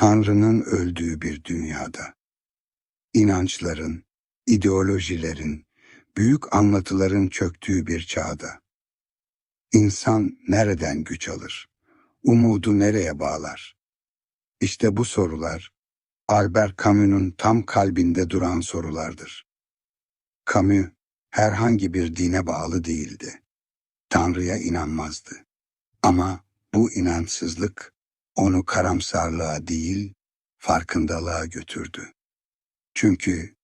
Tanrı'nın öldüğü bir dünyada, inançların, ideolojilerin, büyük anlatıların çöktüğü bir çağda, insan nereden güç alır? Umudu nereye bağlar? İşte bu sorular, Albert Camus'un tam kalbinde duran sorulardır. Camus, herhangi bir dine bağlı değildi. Tanrı'ya inanmazdı. Ama bu inançsızlık onu karamsarlığa değil, farkındalığa götürdü. Çünkü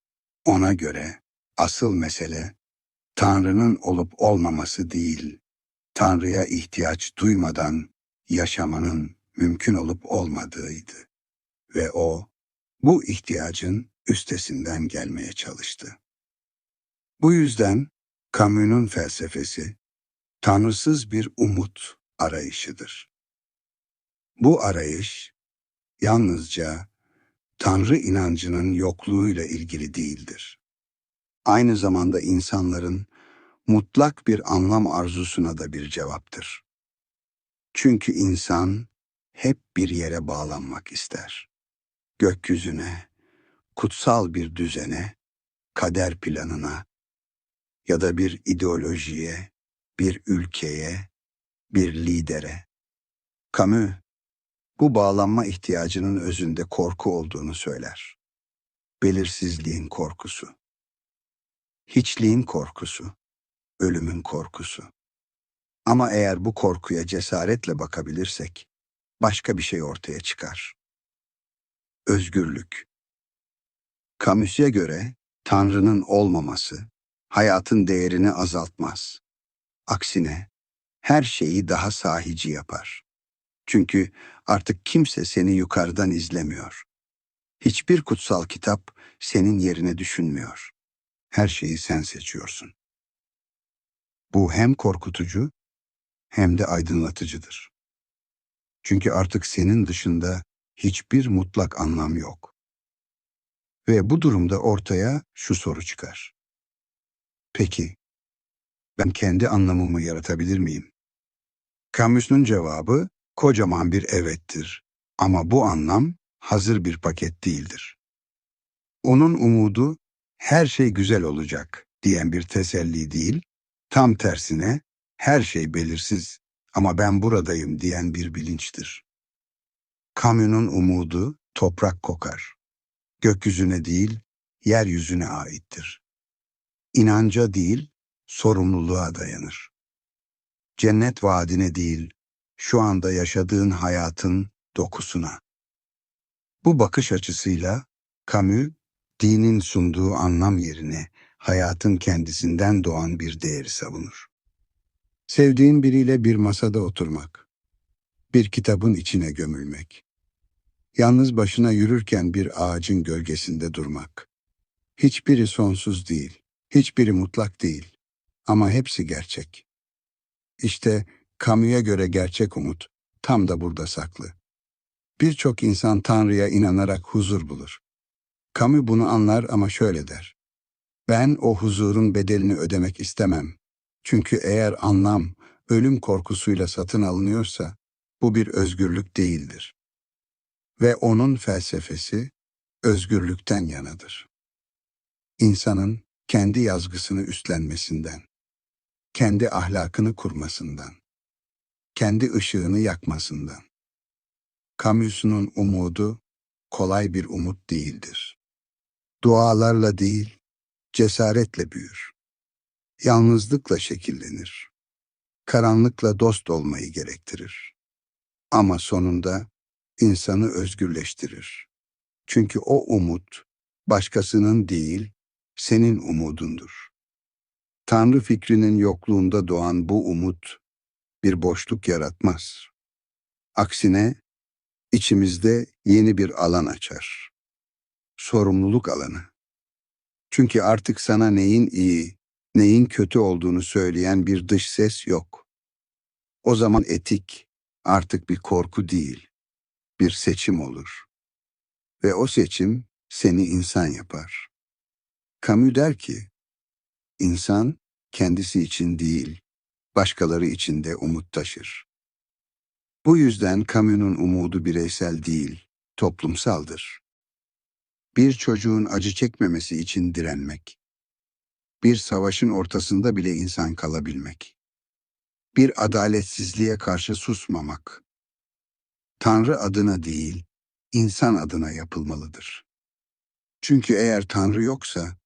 ona göre asıl mesele Tanrı'nın olup olmaması değil, Tanrı'ya ihtiyaç duymadan yaşamanın mümkün olup olmadığıydı. Ve o, bu ihtiyacın üstesinden gelmeye çalıştı. Bu yüzden Camus'un felsefesi, tanrısız bir umut arayışıdır. Bu arayış, yalnızca Tanrı inancının yokluğuyla ilgili değildir. Aynı zamanda insanların mutlak bir anlam arzusuna da bir cevaptır. Çünkü insan hep bir yere bağlanmak ister. Gökyüzüne, kutsal bir düzene, kader planına ya da bir ideolojiye, bir ülkeye, bir lidere. Camus, bu bağlanma ihtiyacının özünde korku olduğunu söyler. Belirsizliğin korkusu. Hiçliğin korkusu, ölümün korkusu. Ama eğer bu korkuya cesaretle bakabilirsek, başka bir şey ortaya çıkar. Özgürlük. Camus'a göre Tanrı'nın olmaması, hayatın değerini azaltmaz. Aksine, her şeyi daha sahici yapar. Çünkü artık kimse seni yukarıdan izlemiyor. Hiçbir kutsal kitap senin yerine düşünmüyor. Her şeyi sen seçiyorsun. Bu hem korkutucu hem de aydınlatıcıdır. Çünkü artık senin dışında hiçbir mutlak anlam yok. Ve bu durumda ortaya şu soru çıkar. Peki, ben kendi anlamımı yaratabilir miyim? Camus'un cevabı kocaman bir evettir. Ama bu anlam hazır bir paket değildir. Onun umudu her şey güzel olacak diyen bir teselli değil, tam tersine her şey belirsiz ama ben buradayım diyen bir bilinçtir. Camus'un umudu toprak kokar. Gökyüzüne değil, yeryüzüne aittir. İnanca değil, sorumluluğa dayanır. Cennet vaadine değil, şu anda yaşadığın hayatın dokusuna. Bu bakış açısıyla Camus, dinin sunduğu anlam yerine hayatın kendisinden doğan bir değeri savunur. Sevdiğin biriyle bir masada oturmak, bir kitabın içine gömülmek, yalnız başına yürürken bir ağacın gölgesinde durmak. Hiçbiri sonsuz değil, hiçbiri mutlak değil ama hepsi gerçek. İşte Camus'a göre gerçek umut tam da burada saklı. Birçok insan Tanrı'ya inanarak huzur bulur. Camus bunu anlar ama şöyle der. Ben o huzurun bedelini ödemek istemem. Çünkü eğer anlam ölüm korkusuyla satın alınıyorsa bu bir özgürlük değildir. Ve onun felsefesi özgürlükten yanadır. İnsanın kendi yazgısını üstlenmesinden, kendi ahlakını kurmasından, kendi ışığını yakmasından. Camus'un umudu kolay bir umut değildir. Dualarla değil, cesaretle büyür. Yalnızlıkla şekillenir. Karanlıkla dost olmayı gerektirir. Ama sonunda insanı özgürleştirir. Çünkü o umut başkasının değil, senin umudundur. Tanrı fikrinin yokluğunda doğan bu umut bir boşluk yaratmaz. Aksine içimizde yeni bir alan açar. Sorumluluk alanı. Çünkü artık sana neyin iyi, neyin kötü olduğunu söyleyen bir dış ses yok. O zaman etik artık bir korku değil, bir seçim olur. Ve o seçim seni insan yapar. Camus der ki, insan kendisi için değil, başkaları için de umut taşır. Bu yüzden Camus'un umudu bireysel değil, toplumsaldır. Bir çocuğun acı çekmemesi için direnmek. Bir savaşın ortasında bile insan kalabilmek. Bir adaletsizliğe karşı susmamak. Tanrı adına değil, insan adına yapılmalıdır. Çünkü eğer Tanrı yoksa,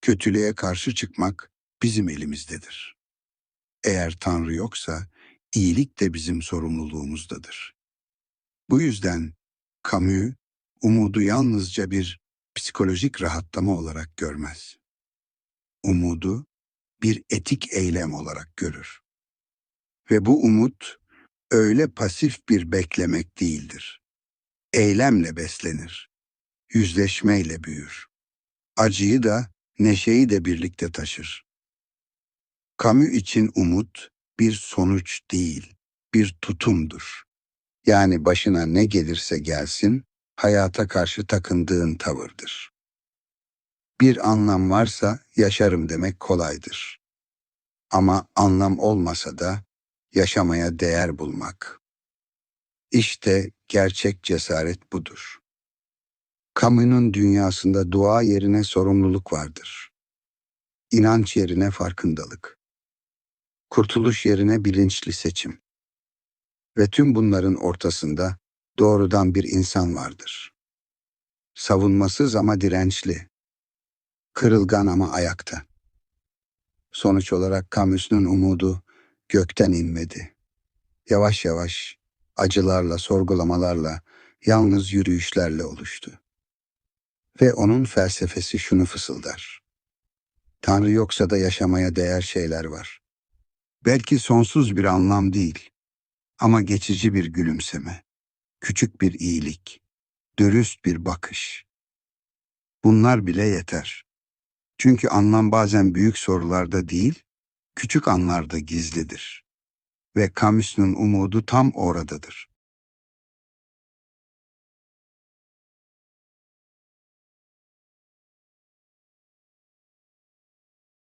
kötülüğe karşı çıkmak bizim elimizdedir. Eğer Tanrı yoksa, iyilik de bizim sorumluluğumuzdadır. Bu yüzden Camus, umudu yalnızca bir psikolojik rahatlama olarak görmez. Umudu bir etik eylem olarak görür. Ve bu umut öyle pasif bir beklemek değildir. Eylemle beslenir, yüzleşmeyle büyür. Acıyı da, neşeyi de birlikte taşır. Camus için umut bir sonuç değil, bir tutumdur. Yani başına ne gelirse gelsin, hayata karşı takındığın tavırdır. Bir anlam varsa yaşarım demek kolaydır. Ama anlam olmasa da yaşamaya değer bulmak. İşte gerçek cesaret budur. Camus'un dünyasında dua yerine sorumluluk vardır. İnanç yerine farkındalık. Kurtuluş yerine bilinçli seçim. Ve tüm bunların ortasında doğrudan bir insan vardır. Savunmasız ama dirençli. Kırılgan ama ayakta. Sonuç olarak Camus'un umudu gökten inmedi. Yavaş yavaş, acılarla, sorgulamalarla, yalnız yürüyüşlerle oluştu. Ve onun felsefesi şunu fısıldar. Tanrı yoksa da yaşamaya değer şeyler var. Belki sonsuz bir anlam değil ama geçici bir gülümseme, küçük bir iyilik, dürüst bir bakış. Bunlar bile yeter. Çünkü anlam bazen büyük sorularda değil, küçük anlarda gizlidir. Ve Camus'un umudu tam oradadır.